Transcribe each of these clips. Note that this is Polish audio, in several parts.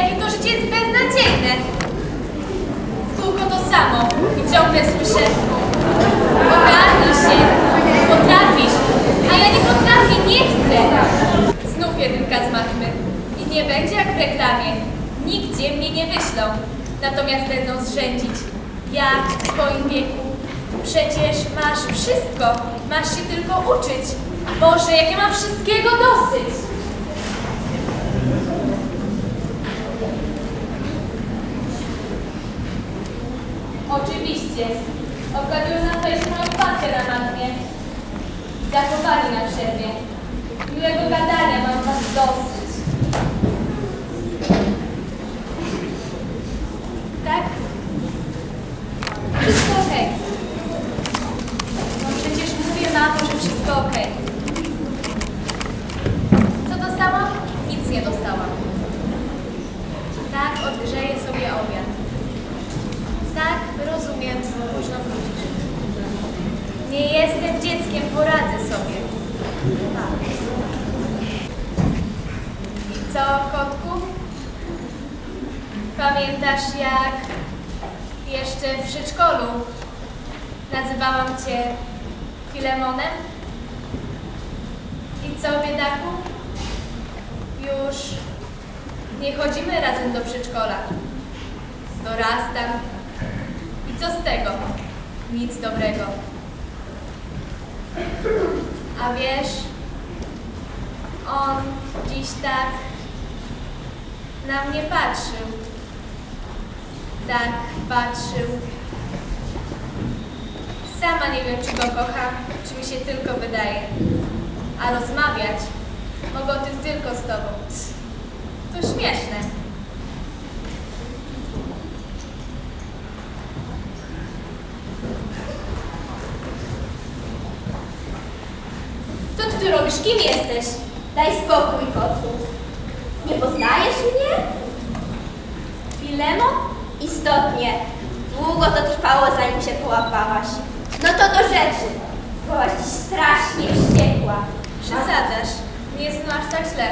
jakie to życie jest beznadziejne. Kółko to samo i ciągle słyszę ogarnij się, potrafisz, a ja nie potrafię, nie chcę. Znów jedynka z i nie będzie jak w reklamie. Nigdzie mnie nie wyślą, natomiast będą zrzędzić. Ja w twoim wieku Przecież masz wszystko, masz się tylko uczyć. Boże, jak ja mam wszystkiego dosyć. Oczywiście. Obgadują na fejsie moją patkę na matmie. Zachowali na przerwie. Miłego gadania, mam was dosyć. Tak? Wszystko okej. No przecież mówię mamo, że wszystko okej. Co dostałam? Nic nie dostałam. Tak, odgrzeję sobie obiad. Tak, rozumiem, późno wrócisz. Nie jestem dzieckiem, poradzę sobie. I co, kotku? Pamiętasz jak jeszcze w przedszkolu nazywałam cię Filemonem? I co, biedaku? Już nie chodzimy razem do przedszkola. Dorastam. I co z tego? Nic dobrego. A wiesz, on dziś tak na mnie patrzył. Tak patrzył. Sama nie wiem, czy go kocham, czy mi się tylko wydaje. A rozmawiać mogę o tym tylko z tobą. To śmieszne. Co robisz? Kim jesteś? Daj spokój, kotku. Nie poznajesz mnie? Filemo? Istotnie. Długo to trwało, zanim się połapałaś. No to do rzeczy. Byłaś dziś strasznie wściekła. Przesadzasz. Nie jest no aż tak źle.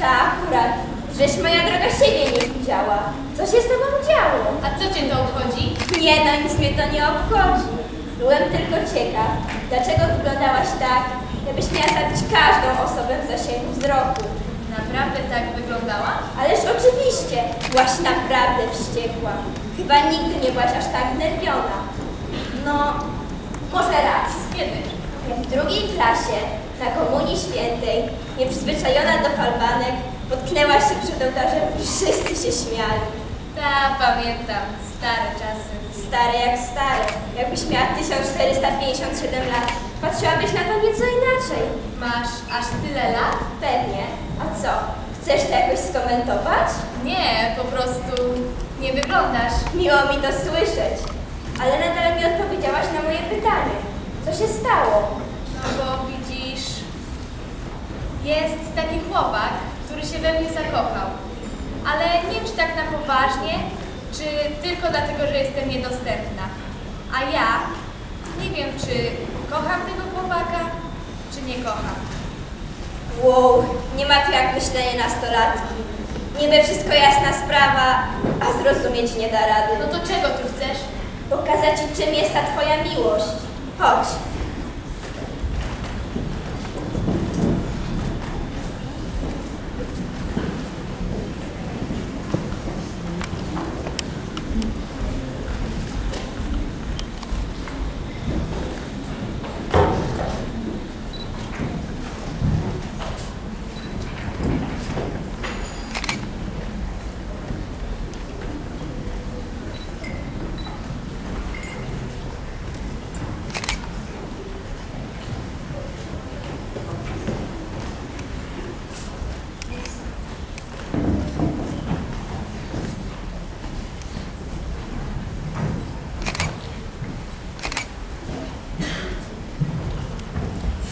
Tak, akurat. Żeś moja droga siebie nie widziała. Co się z tobą działo? A co cię to obchodzi? Nie, no nic mnie to nie obchodzi. Byłem tylko ciekaw, dlaczego wyglądałaś tak, jakbyś miała zabić każdą osobę w zasięgu wzroku. Naprawdę tak wyglądała? Ależ oczywiście, byłaś naprawdę wściekła. Chyba nigdy nie byłaś aż tak nerwiona. No, może raz. Kiedy? Jak w drugiej klasie, na Komunii Świętej, nieprzyzwyczajona do falbanek, potknęłaś się przed ołtarzem i wszyscy się śmiali. Ta, pamiętam. Stare czasy. Stare jak stare. Jakbyś miała 1457 lat, patrzyłabyś na to nieco inaczej. Masz aż tyle lat? Pewnie. A co? Chcesz to jakoś skomentować? Nie, po prostu nie wyglądasz. Miło mi to słyszeć. Ale nadal mi odpowiedziałaś na moje pytanie. Co się stało? No bo widzisz, jest taki chłopak, który się we mnie zakochał. Ale nie wiem, czy tak na poważnie, czy tylko dlatego, że jestem niedostępna. A ja nie wiem, czy kocham tego chłopaka, czy nie kocham. Wow, nie ma to jak myślenie nastolatki. Niby wszystko jasna sprawa, a zrozumieć nie da rady. No to czego tu chcesz? Pokazać ci, czym jest ta twoja miłość. Chodź.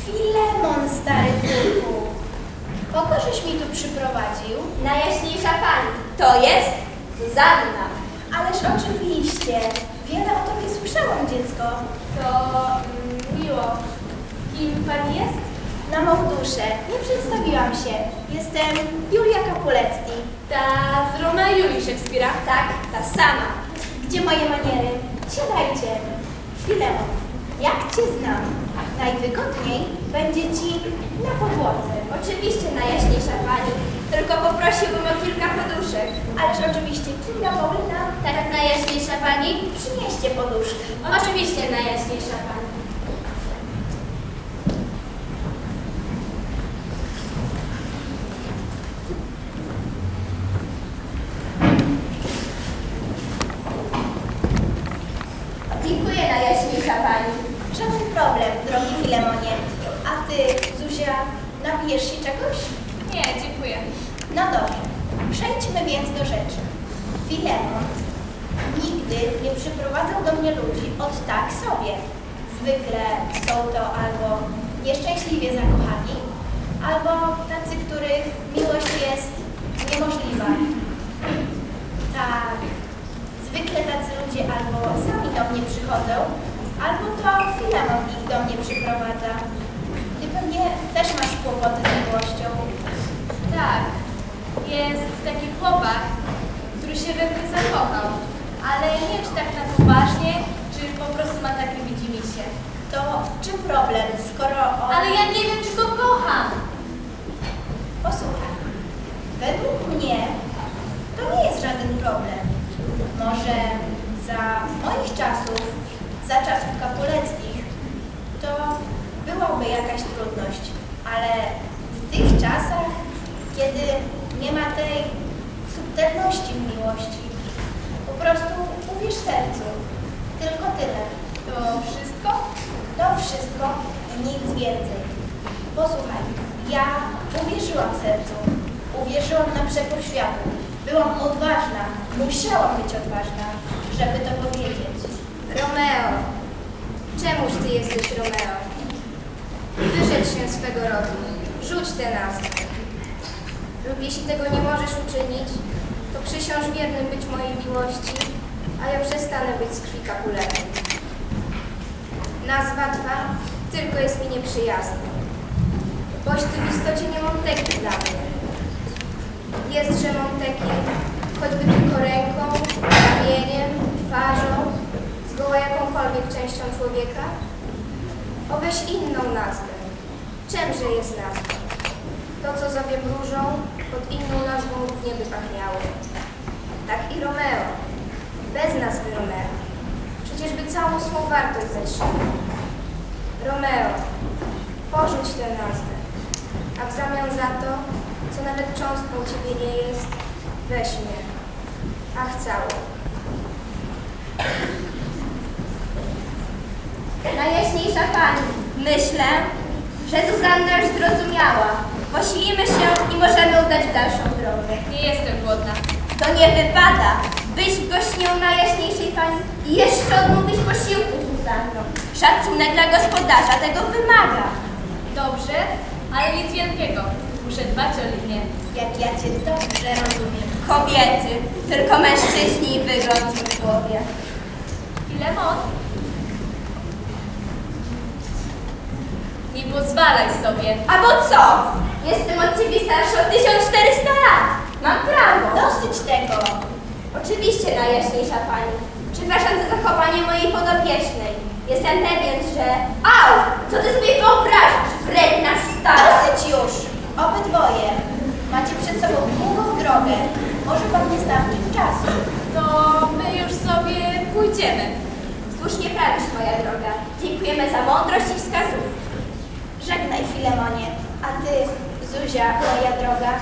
Filemon, stary duchu. Kogo żeś mi tu przyprowadził? Najjaśniejsza pani. To jest Zuzanna. Ależ oczywiście. Wiele o tobie słyszałam, dziecko. To mm, miło. Kim pani jest? na mą duszę. Nie przedstawiłam się. Jestem Julia Capuletti. Ta z Romea i Julii Szekspira? Tak, ta sama. Gdzie moje maniery? Siadajcie. Filemon, jak cię znam, najwygodniej będzie ci na podłodze. Oczywiście, najjaśniejsza pani. Tylko poprosiłbym o kilka poduszek. Ależ oczywiście Kinga Paulina, Tak, najjaśniejsza pani? przynieście poduszki. Oczywiście, najjaśniejsza pani. Dziękuję, najjaśniejsza pani. Żaden problem, drogi Filemonie. A ty, Zuzia, napijesz się czegoś? Nie, dziękuję. No dobrze, przejdźmy więc do rzeczy. Filemon nigdy nie przyprowadzał do mnie ludzi od tak sobie. Zwykle są to albo nieszczęśliwie zakochani, albo tacy, których miłość jest niemożliwa. Tak, zwykle tacy ludzie albo sami do mnie przychodzą, albo to Filemon ich do mnie przyprowadza. Ty pewnie też masz kłopoty z miłością. Tak, jest taki chłopak, który się we mnie zakochał. Ale nie wiem, czy tak na poważnie, czy po prostu ma takie widzimisię. To w czym problem, skoro on... Ale ja nie wiem, czy go kocham. Posłuchaj, według mnie to nie jest żaden problem. Może za moich czasów, za czasów kapuleckich, to byłaby jakaś trudność, ale w tych czasach, kiedy nie ma tej subtelności w miłości, po prostu uwierz sercu. Tylko tyle. To wszystko? To wszystko i nic więcej. Posłuchaj, ja uwierzyłam sercu, uwierzyłam na przekór światu. Byłam odważna, musiałam być odważna, żeby to powiedzieć. Romeo. Czemuż ty jesteś Romeo? Wyrzecz się swego rodu. Rzuć tę nazwę. Lub jeśli tego nie możesz uczynić, to przysiąż wiernym być mojej miłości, a ja przestanę być z krwi kapuletą. Nazwa twa tylko jest mi nieprzyjazna. Boś ty w istocie nie Monteki dla mnie. Jest, że Monteki, choćby tylko ręką, ramieniem, twarzą, zgoła jakąkolwiek częścią człowieka, oweź inną nazwę. Czemże jest nazwa? To, co zowie różą, pod inną nazwą równie by pachniało. Tak i Romeo. Bez nazwy Romeo. Przecież by całą swą wartość zatrzymał. Romeo, porzuć tę nazwę, a w zamian za to, co nawet cząstką ciebie nie jest, weź mnie. Ach, całą. Najjaśniejsza Pani, myślę, że Zuzanna już zrozumiała. Posilimy się i możemy udać w dalszą drogę. Nie jestem głodna. To nie wypada być w gościnią Najjaśniejszej Pani i jeszcze odmówić posiłku Zuzanno. Szacunek dla gospodarza tego wymaga. Dobrze, ale nic wielkiego. Muszę dbać o linię. Jak ja Cię dobrze rozumiem. Kobiety, tylko mężczyźni i wygląd w głowie. Filemon? Nie pozwalaj sobie. A bo co? Jestem od ciebie starsza o 1400 lat. Mam prawo. Dosyć tego. Oczywiście, najjaśniejsza pani. Przepraszam za zachowanie mojej podopiecznej. Jestem pewien, że... Au! Co ty sobie wyobrażasz, wredna stara? Dosyć już. Obydwoje. Macie przed sobą długą drogę. Może Wam nie starczyć czasu. To my już sobie pójdziemy. Słusznie prawisz, moja droga. Dziękujemy za mądrość i wskazówki. Żegnaj Filemonie, a Ty, Zuzia, moja droga,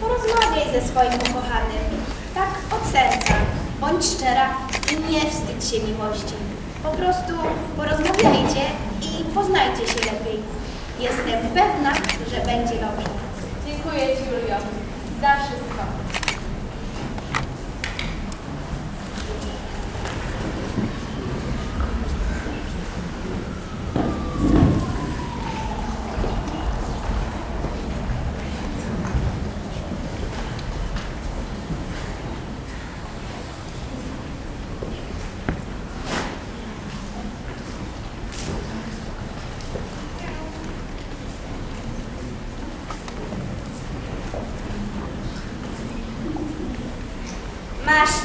porozmawiaj ze swoim ukochanym. Tak od serca. Bądź szczera i nie wstydź się miłości. Po prostu porozmawiajcie i poznajcie się lepiej. Jestem pewna, że będzie dobrze. Dziękuję Ci, Julio, za wszystko.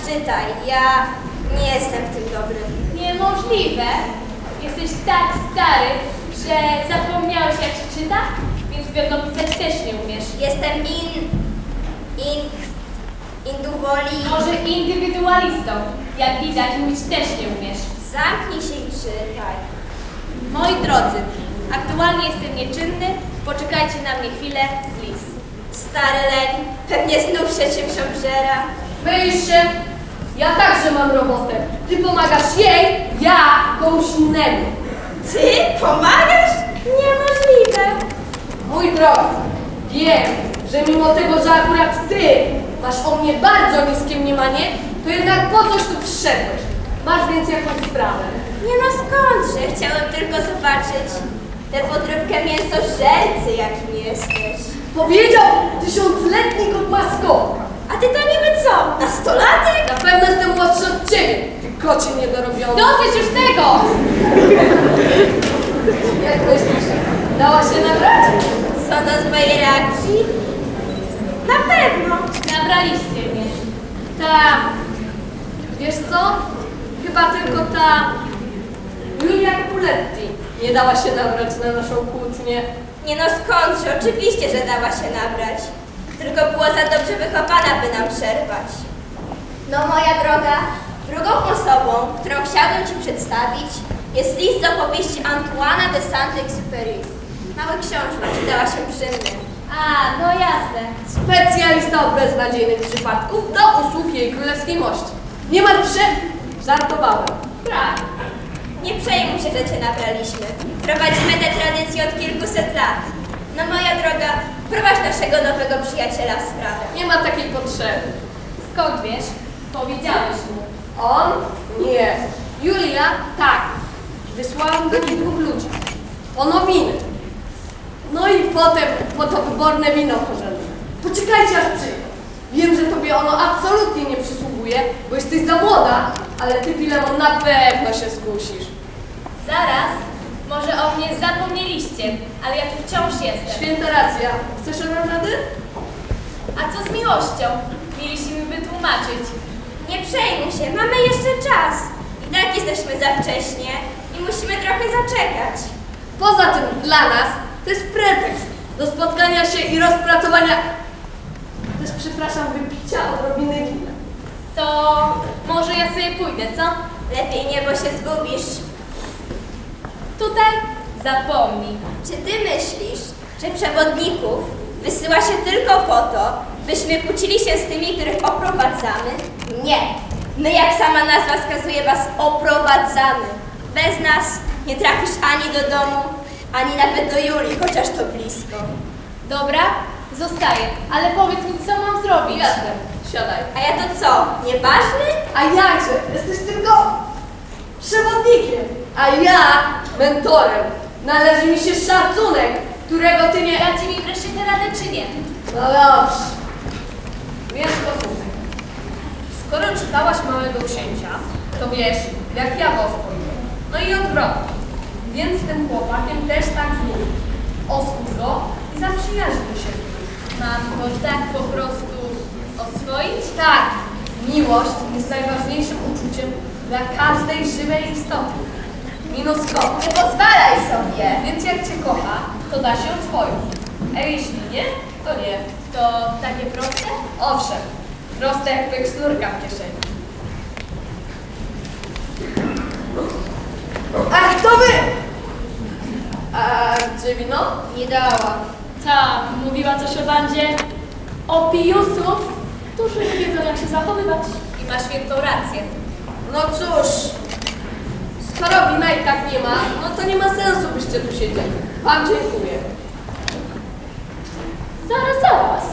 Czytaj, ja nie jestem w tym dobry. Niemożliwe. Jesteś tak stary, że zapomniałeś jak się czyta, więc pewno pisać też nie umiesz. Jestem in... in... induwoli... Może indywidualistą. Jak widać, mówić też nie umiesz. Zamknij się i czytaj. Moi drodzy, aktualnie jestem nieczynny. Poczekajcie na mnie chwilę. Lis. Stary leń, pewnie znów się czymś obżera. Się? Ja także mam robotę. Ty pomagasz jej, ja komuś innemu. Ty pomagasz? Niemożliwe. Mój drogi, wiem, że mimo tego, że akurat ty masz o mnie bardzo niskie mniemanie, to jednak po coś tu przyszedłeś. Masz więc jakąś sprawę. Nie no skądże, chciałem tylko zobaczyć tę podróbkę mięsożercy, jakim jesteś. Powiedział tysiącletni kot maskotka. A ty to niby co, nastolatek? Na pewno jestem młodszy od ciebie, ty kocie niedorobiony. Dosyć już tego! Jak myślisz, dała się nabrać? Co do twojej reakcji? Na pewno. Nabraliście mnie. Ta, wiesz co? Chyba tylko ta Julia Puletti nie dała się nabrać na naszą kłótnię. Nie no skądże, oczywiście, że dała się nabrać. Tylko była za dobrze wychowana, by nam przerwać. No moja droga, drugą osobą, którą chciałbym Ci przedstawić, jest list z opowieści Antoana de Saint-Exupéry. Mały książka, czytała się przy mnie. A, no jasne. Specjalista od beznadziejnych przypadków do usług jej królewskiej mości. Nie martw się, żartowałem. Tak. Nie przejmuj się, że Cię nabraliśmy. Prowadzimy tę tradycję od kilkuset lat. No moja droga, prowadź naszego nowego przyjaciela w sprawę. Nie ma takiej potrzeby. Skąd wiesz? Powiedziałeś mu. On? Nie. Julia? Tak. Wysłałam do niej dwóch ludzi. Po nowiny. No i potem po to wyborne wino korzenne. Poczekajcie aż przyjdę. Wiem, że tobie ono absolutnie nie przysługuje, bo jesteś za młoda, ale ty, Filemon, na pewno się skusisz. Zaraz. Może o mnie zapomnieliście, ale ja tu wciąż jestem. Święta racja. Chcesz rady? A co z miłością? Mieliście mi wytłumaczyć. Nie przejmuj się, mamy jeszcze czas. I tak jesteśmy za wcześnie i musimy trochę zaczekać. Poza tym dla nas to jest pretekst do spotkania się i rozpracowania, też przepraszam, wypicia odrobiny wina. To może ja sobie pójdę, co? Lepiej nie, bo się zgubisz. Tutaj? Zapomnij. Czy ty myślisz, że przewodników wysyła się tylko po to, byśmy kłócili się z tymi, których oprowadzamy? Nie. My, jak sama nazwa wskazuje, was oprowadzamy. Bez nas nie trafisz ani do domu, ani nawet do Julii, chociaż to blisko. Dobra? Zostaję. Ale powiedz mi, co mam zrobić? Jasne, siadaj. A ja to co, nieważny? A jakże? Jesteś tylko przewodnikiem, a ja mentorem. Należy mi się szacunek, którego ty nie... Dacie mi wreszcie tę radę, czy nie? No dobrze. Więc posłuchaj. Skoro czytałaś Małego Księcia, to wiesz, jak ja go oswoiłem. No i odwrotnie. Więc z tym chłopakiem też tak zrób. Oswój go i zaprzyjaźnij się z nim. Mam go tak po prostu oswoić? Tak, miłość jest najważniejszym uczuciem dla każdej żywej istoty. Minus kocha. Nie pozwalaj sobie. Więc jak cię kocha, to da się oswoić. A jeśli nie, to nie. To takie proste? Owszem, proste jak pyk sznurka w kieszeni. Ach, to wy! A gdzie wino? Nie dała. Ta, mówiła coś o bandzie opiusów, którzy nie wiedzą jak się zachowywać. I ma świętą rację. No cóż, skoro wina i tak nie ma, no to nie ma sensu byście tu siedzieli. Wam dziękuję. Zaraz, zaraz.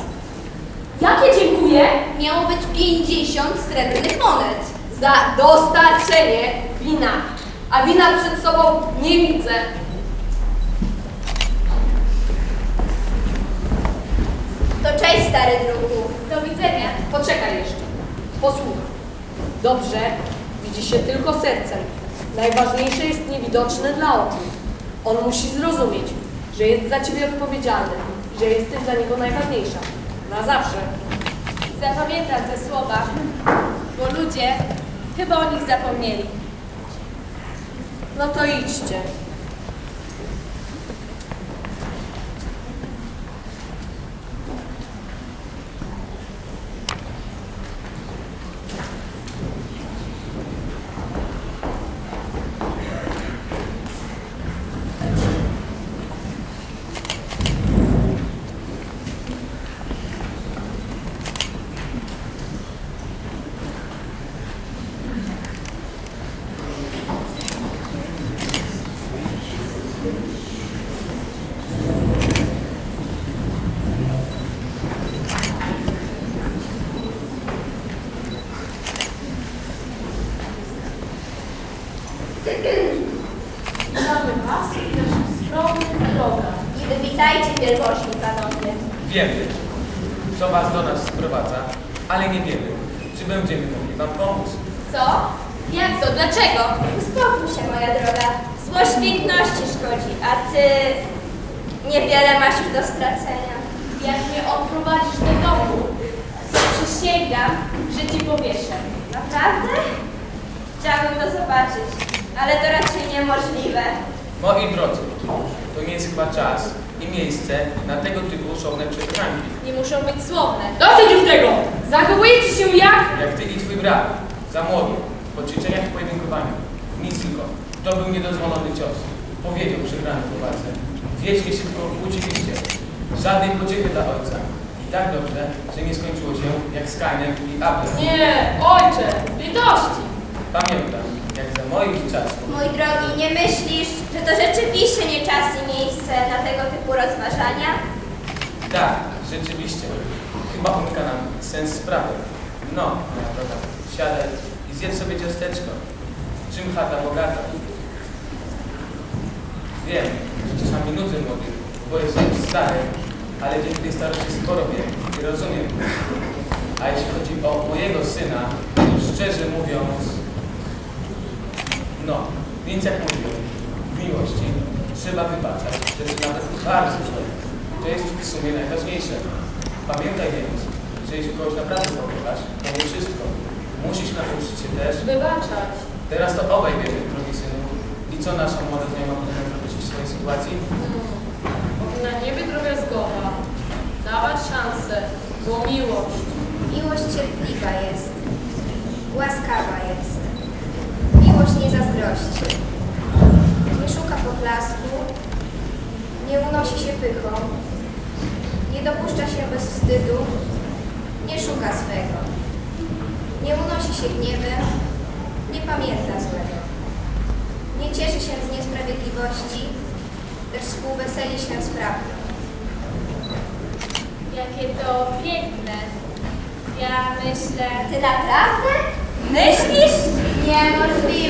Jakie dziękuję? Miało być 50 srebrnych monet. Za dostarczenie wina. A wina przed sobą nie widzę. To cześć, stary druhu. Do widzenia. Poczekaj jeszcze. Posłuchaj. Dobrze, widzi się tylko sercem. Najważniejsze jest niewidoczne dla oczu. On musi zrozumieć, że jest za ciebie odpowiedzialny, że jesteś dla niego najważniejsza. Na zawsze. Zapamiętam te słowa, bo bo ludzie chyba o nich zapomnieli. No to idźcie. Witamy Was i naszych skromnych drogach. I wywitajcie wielmożni panowie. Wiemy, co Was do nas sprowadza, ale nie wiemy, czy będziemy mogli Wam pomóc. Co? Jak to? Dlaczego? Uspokój się, moja droga. Złość piękności szkodzi, a ty niewiele masz już do stracenia. Jak mnie odprowadzisz do domu, to przysięgam, że Ci powieszę. Naprawdę? Chciałabym to zobaczyć, ale to raczej niemożliwe. Moi drodzy, to nie jest chyba czas i miejsce na tego typu osobne przepychanki. Nie muszą być słowne. Dosyć już tego! Zachowujecie się jak... Jak Ty i Twój brat, za młody, po ćwiczeniach i pojedynkowaniu. Nic tylko, to był niedozwolony cios. Powiedział przegrany chłopacy. Wiecznie się tylko kłóciliście. Żadnej pociechy dla ojca. I tak dobrze, że nie skończyło się jak z Kainem i Ablem. Nie, ojcze, litości! Pamiętam, za moich czasów Mój drogi, nie myślisz, że to rzeczywiście nie czas i miejsce na tego typu rozważania? Tak, rzeczywiście. Chyba umyka nam sens sprawy. No, moja droga, siadaj i zjedz sobie ciasteczko. Czym chata bogata? Wiem, że czasami nudzę młodych, bo jestem stary, ale dzięki tej starości sporo wiem i rozumiem. A jeśli chodzi o mojego syna, to szczerze mówiąc, no, więc jak mówię, w miłości trzeba wybaczać rzeczy nawet bardzo złe. To jest w sumie najważniejsze. Pamiętaj więc, że jeśli kogoś naprawdę pokochasz, to nie wszystko. Musisz nauczyć się też. Wybaczać. Teraz to obaj wiemy, drogi synu. I co nasza młoda znajoma powinna zrobić w swojej sytuacji? Powinna nie być drobiazgowa. Dawać szansę, bo miłość. Miłość cierpliwa jest, łaskawa jest. Nie zazdrości. Nie szuka poklasku, nie unosi się pychą, nie dopuszcza się bez wstydu, nie szuka swego. Nie unosi się gniewem, nie pamięta złego. Nie cieszy się z niesprawiedliwości, lecz współweseli się z prawdą. Jakie to piękne. Ja myślę... Ty naprawdę? Myślisz?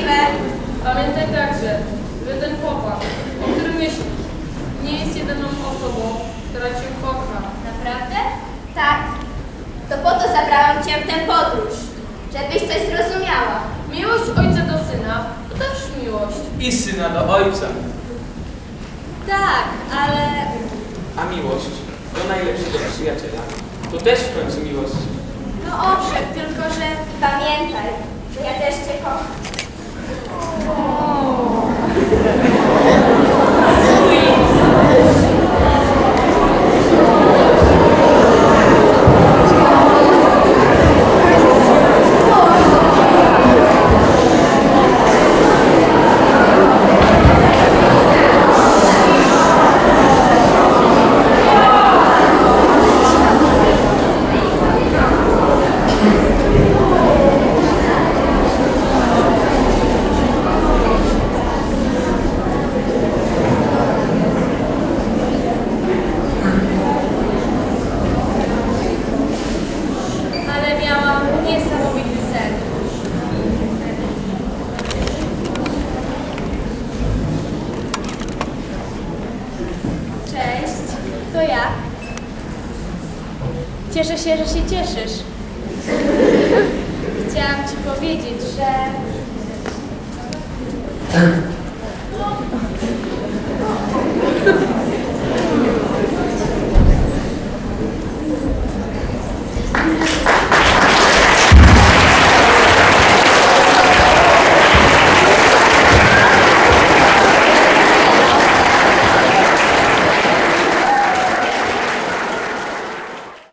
Niemożliwe. Pamiętaj także, że ten chłopak, o którym myślisz, nie jest jedyną osobą, która Cię kocha. Naprawdę? Tak. To po to zabrałam Cię w tę podróż, żebyś coś zrozumiała. Miłość ojca do syna to też miłość. I syna do ojca. Tak, ale... A miłość do najlepszego przyjaciela to też w końcu miłość. No owszem, tylko że pamiętaj, że ja też Cię kocham. 와우. Cieszę się, że się cieszysz. Chciałam ci powiedzieć, że